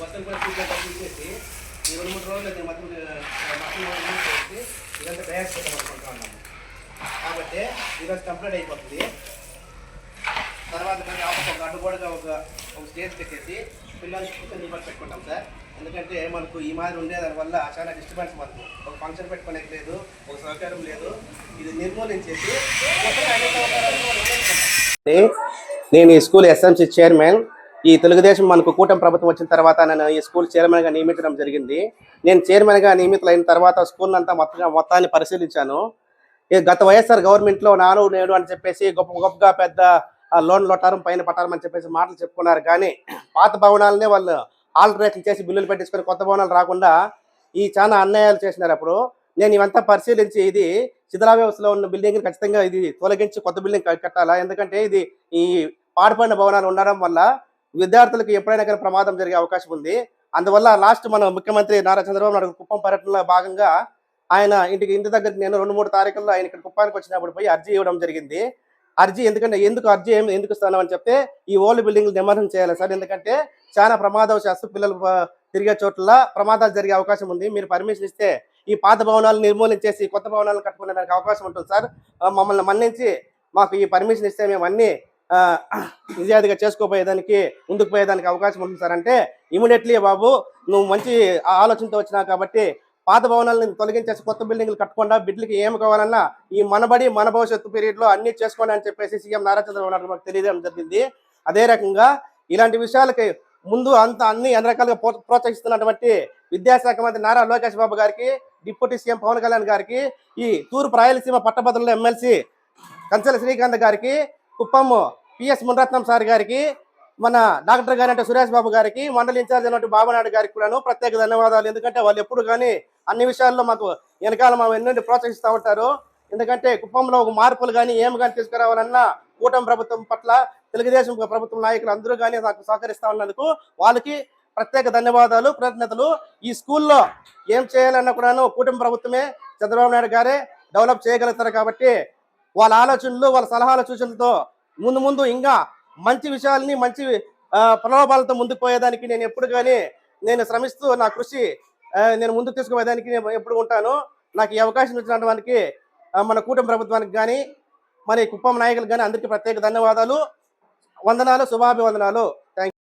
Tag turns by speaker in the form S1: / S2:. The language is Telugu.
S1: మొత్తం కూడా సీట్లు తగ్గించేసి ఈ రెండు మూడు రోజులు నేను మొత్తం మొత్తం చేసి ఇదంతా తయారు చేద్దాం అనుకుంటా ఉన్నాము కాబట్టి ఈరోజు కంప్లీట్ అయిపోతుంది. తర్వాత కొంచెం ఒక అడ్డుగోడగా ఒక ఒక స్టేజ్ పెట్టేసి పిల్లలకి కూర్చొని నిలబడి పెట్టుకుంటాం సార్. ఎందుకంటే మనకు ఈ మాదిరి ఉండే దానివల్ల చాలా డిస్టర్బెన్స్ మనకు. ఒక ఫంక్షన్ పెట్టుకోలేదు లేదు ఒక సౌకర్యం లేదు. ఇది నిర్మూలించేసి నేను ఈ స్కూల్ ఎస్ఎంసీ చైర్మన్ ఈ తెలుగుదేశం మనకు కూటమి ప్రభుత్వం వచ్చిన తర్వాత నేను ఈ స్కూల్ చైర్మన్గా నియమించడం జరిగింది. నేను చైర్మన్గా నియమితులైన తర్వాత స్కూల్ అంతా మొత్తం మొత్తాన్ని పరిశీలించాను. ఈ గత వైఎస్ఆర్ గవర్నమెంట్లో నాను నేడు అని చెప్పేసి గొప్ప గొప్పగా పెద్ద లోన్లు లోన్ లొట్టారం పైన పట్టారం అని చెప్పేసి మాటలు చెప్పుకున్నారు. కానీ పాత భవనాలనే వాళ్ళు ఆల్టరేషన్ చేసి బిల్లులు పెట్టించుకొని కొత్త భవనాలు రాకుండా ఈ చాలా అన్యాయాలు చేసినారు అప్పుడు. నేను ఇవంతా పరిశీలించి ఇది శిథిలావ్యవస్థలో ఉన్న బిల్డింగ్ ఖచ్చితంగా ఇది తొలగించి కొత్త బిల్డింగ్ కట్టాలా? ఎందుకంటే ఇది ఈ పాడిపోయిన భవనాలు ఉండడం వల్ల విద్యార్థులకు ఎప్పుడైనా కానీ ప్రమాదం జరిగే అవకాశం ఉంది. అందువల్ల లాస్ట్ మన ముఖ్యమంత్రి నారా చంద్రబాబు నాయుడు కుప్పం పర్యటనలో భాగంగా ఆయన ఇంటికి ఇంటి దగ్గర నేను రెండు మూడు తారీఖుల్లో ఆయన ఇక్కడ కుప్పానికి వచ్చినప్పుడు పోయి అర్జీ ఇవ్వడం జరిగింది. అర్జీ ఎందుకంటే ఎందుకు అర్జీ ఏం ఎందుకు ఇస్తాను అని చెప్తే ఈ ఓల్డ్ బిల్డింగ్లు నిర్మాణం చేయాలి సార్. ఎందుకంటే చాలా ప్రమాదవశాస్తు పిల్లలు తిరిగే చోట్ల ప్రమాదాలు జరిగే అవకాశం ఉంది. మీరు పర్మిషన్ ఇస్తే ఈ పాత భవనాలు నిర్మూలన చేసి కొత్త భవనాలు కట్టుకునే దానికి అవకాశం ఉంటుంది సార్. మమ్మల్ని మన్నించి మాకు ఈ పర్మిషన్ ఇస్తే మేము అన్నీ నిజాయితీగా చేసుకోపోయేదానికి ముందుకు పోయేదానికి అవకాశం ఉంటుంది సార్. అంటే ఇమీడియట్లీ బాబు నువ్వు మంచి ఆలోచనతో వచ్చినావు కాబట్టి పాత భవనాలను తొలగించేసి కొత్త బిల్డింగ్లు కట్టకుండా బిడ్డలకి ఏం కావాలన్నా ఈ మనబడి మన భవిష్యత్తు పీరియడ్లో అన్ని చేసుకోండి అని చెప్పేసి సీఎం నారా చంద్రబాబు నాయుడు మాకు తెలియజేయడం జరిగింది. అదే రకంగా ఇలాంటి విషయాలకి ముందు అంత అన్ని అన్ని రకాలుగా ప్రోత్సహిస్తున్నటువంటి విద్యాశాఖ మంత్రి నారా లోకేష్ బాబు గారికి డిప్యూటీ సీఎం పవన్ కళ్యాణ్ గారికి ఈ తూర్పు రాయలసీమ పట్టభద్రుల ఎమ్మెల్సీ కంచెల శ్రీకాంత్ గారికి కుప్పం పిఎస్ మునరత్నం సార్ గారికి మన డాక్టర్ గారి అంటే సురేష్ బాబు గారికి మండలి ఇన్ఛార్జ్ అయినటువంటి బాబునాయుడు గారికి కూడాను ప్రత్యేక ధన్యవాదాలు. ఎందుకంటే వాళ్ళు ఎప్పుడు కానీ అన్ని విషయాల్లో మాకు వెనకాల మా ఎన్నుండి ప్రోత్సహిస్తూ ఉంటారు. ఎందుకంటే కుప్పంలో ఒక మార్పులు కానీ ఏమి కానీ తీసుకురావాలన్నా కూటమి ప్రభుత్వం పట్ల తెలుగుదేశం ప్రభుత్వం నాయకులు అందరూ కానీ నాకు సహకరిస్తూ ఉన్నందుకు వాళ్ళకి ప్రత్యేక ధన్యవాదాలు కృతజ్ఞతలు. ఈ స్కూల్లో ఏం చేయాలన్నా కూడాను కూటమి ప్రభుత్వమే చంద్రబాబు నాయుడు గారే డెవలప్ చేయగలుగుతారు కాబట్టి వాళ్ళ ఆలోచనలు వాళ్ళ సలహాల సూచనలతో ముందు ముందు ఇంకా మంచి విషయాల్ని మంచి ప్రలోభాలతో ముందుకు పోయేదానికి నేను ఎప్పుడు కానీ నేను శ్రమిస్తూ నా కృషి నేను ముందుకు తీసుకుపోయేదానికి నేను ఎప్పుడు ఉంటాను. నాకు ఈ అవకాశం ఇచ్చినటువంటి మన కూటమి ప్రభుత్వానికి కానీ మరి కుప్పం నాయకులకు కానీ అందరికీ ప్రత్యేక ధన్యవాదాలు. వందనాలు శుభాభివందనాలు.